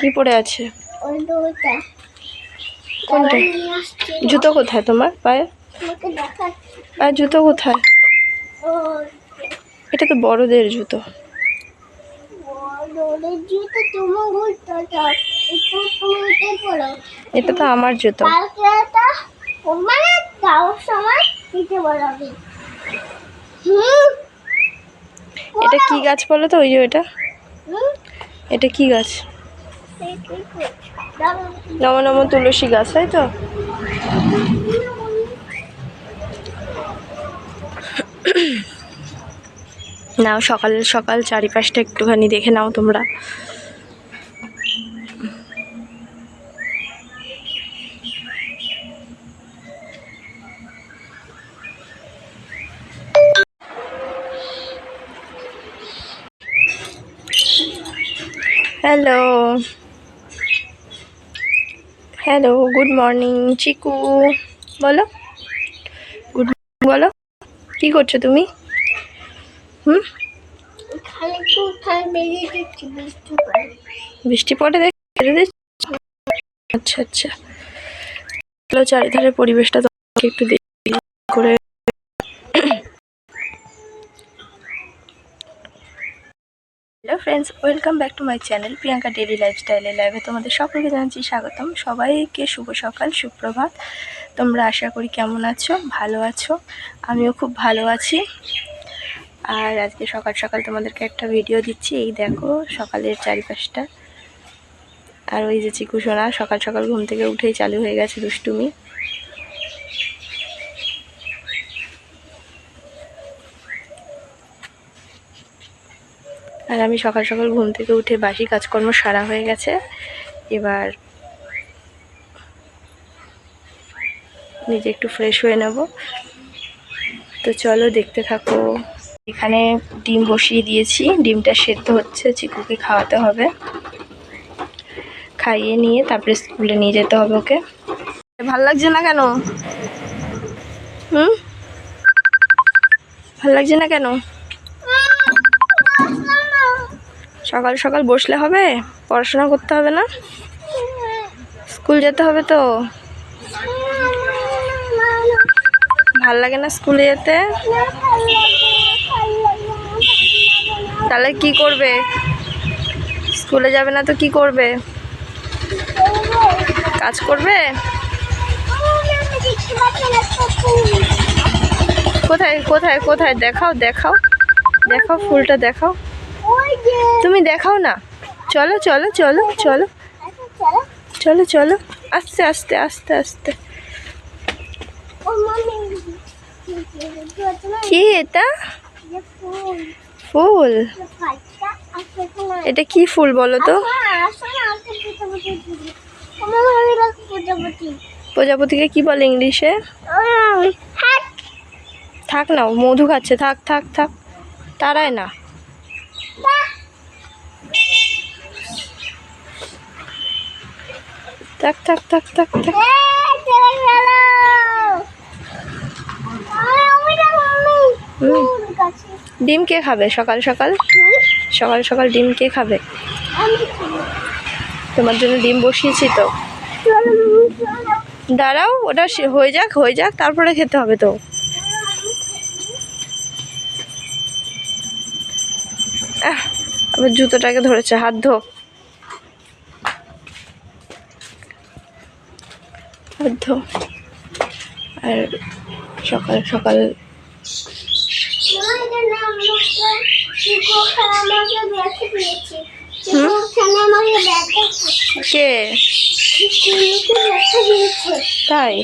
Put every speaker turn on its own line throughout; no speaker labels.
কি পড়ে আছে। কোনটা? জুতো কোথায় তোমার পায়ে পায়ে জুতো কোথায়? এটা তো বড়দের জুতো। এটা তো আমার জুতো।
এটা
কি গাছ বলো তো? ওই যে এটা এটা কি গাছ
এই কি করছ? দাঁড়াও।
নম নম তুলসী গাছ, তাই তো? নাও, সকাল সকাল চারিপাশটা একটুখানি দেখে নাও তোমরা। Hello hello good morning Chiku বলো। গুড মর্নিং বলো। কি করছ তুমি? হুম?
বৃষ্টি পড়ে।
দেখ আচ্ছা আচ্ছা। চলো চারিধারে পরিবেশটা তোমাকে একটু দেখি। করে hello friends, welcome back to my channel Priyanka daily লাইফস্টাইলে লাইভে তোমাদের সকলকে জানাচ্ছি স্বাগতম। সবাইকে শুভ সকাল, সুপ্রভাত। তোমরা আশা করি কেমন আছো? ভালো আছো? আমিও খুব ভালো আছি। আর আজকে সকাল সকাল তোমাদেরকে একটা ভিডিও দিচ্ছি। এই দেখো, সকালের চারিপাশটা। আর ওই যে চিকু সোনা, সকাল সকাল ঘুম থেকে উঠেই চালু হয়ে গেছে দুষ্টুমি। আর আমি সকাল সকাল ঘুম থেকে উঠে বাসি কাজকর্ম সারা হয়ে গেছে এবার নিজে একটু ফ্রেশ হয়ে নেব তো চলো দেখতে থাকো এখানে ডিম বসিয়ে দিয়েছি ডিমটা সেদ্ধ হচ্ছে চিকুকে খাওয়াতে হবে খাইয়ে নিয়ে তারপরে স্কুলে নিয়ে যেতে হবে ওকে ভালো লাগছে না কেন হুম ভালো লাগছে না কেন সকাল সকাল বসলে হবে, পড়াশোনা করতে হবে না। স্কুল যেতে হবে তো। ভালো লাগে না স্কুলে যেতে। তাহলে কি করবে? স্কুলে যাবে না তো কি করবে? কাজ করবে? কোথায় কোথায় কোথায়? দেখাও দেখাও। দেখাও, ফুলটা দেখাও। তুমি দেখাও না। চলো চলো চলো চলো। চলো চলো। আস্তে আস্তে আস্তে আস্তে। কি এটা? ফুল। এটা কি ফুল বলো তো? প্রজাপতিকে কি বলে ইংলিশে? থাক না মধু খাচ্ছে। থাক থাক থাক। তারায় না। থাক থাক থাক থাক থাক। ডিম কে খাবে সকাল সকাল? সকাল সকাল ডিম কে খাবে? তোমার জন্য ডিম বসিয়েছি তো। দাঁড়াও ওটা হয়ে যাক হয়ে যাক তারপরে খেতে হবে তো। আবার জুতোটাকে ধরেছে হাত ধো। হাত আর সকাল সকাল তাই?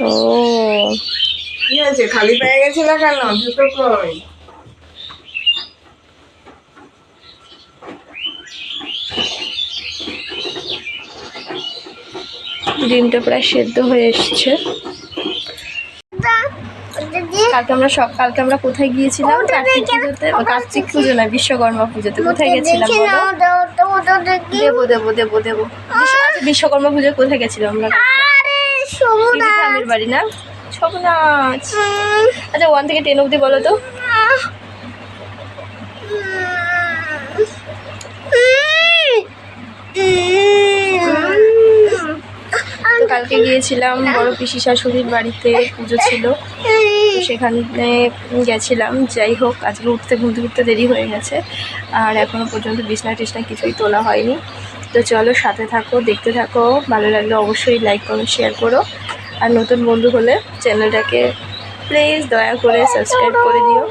ও।
খালি পেয়ে গেছিল কেন?
ডিমটা প্রায় সেদ্ধ হয়ে এসছে। কালকে আমরা সব কালকে আমরা কোথায় গিয়েছিলাম? কার্তিক পুজোতে কার্তিক পুজো না বিশ্বকর্মা পুজোতে। কোথায় গেছিলাম দেবো দেবো দেবো দেবো। আচ্ছা বিশ্বকর্মা পুজো কোথায় গেছিলাম আমরা? বাড়ি না? ছব নাচ আচ্ছা ওয়ান থেকে টেন অবধি বলো তো। কালকে গিয়েছিলাম, বড় পিসি শাশুড়ির বাড়িতে পুজো ছিল। সেখানে গেছিলাম, যাই হোক, আজকে উঠতে ঘুরতে ঘুরতে দেরি হয়ে গেছে। আর এখনও পর্যন্ত বিছনা টিছনা কিছুই তোলা হয়নি। তো চলো সাথে থাকো, দেখতে থাকো, ভালো লাগলে অবশ্যই লাইক করো শেয়ার করো। আর নতুন বন্ধু হলে চ্যানেলটাকে প্লিজ দয়া করে সাবস্ক্রাইব করে দিও।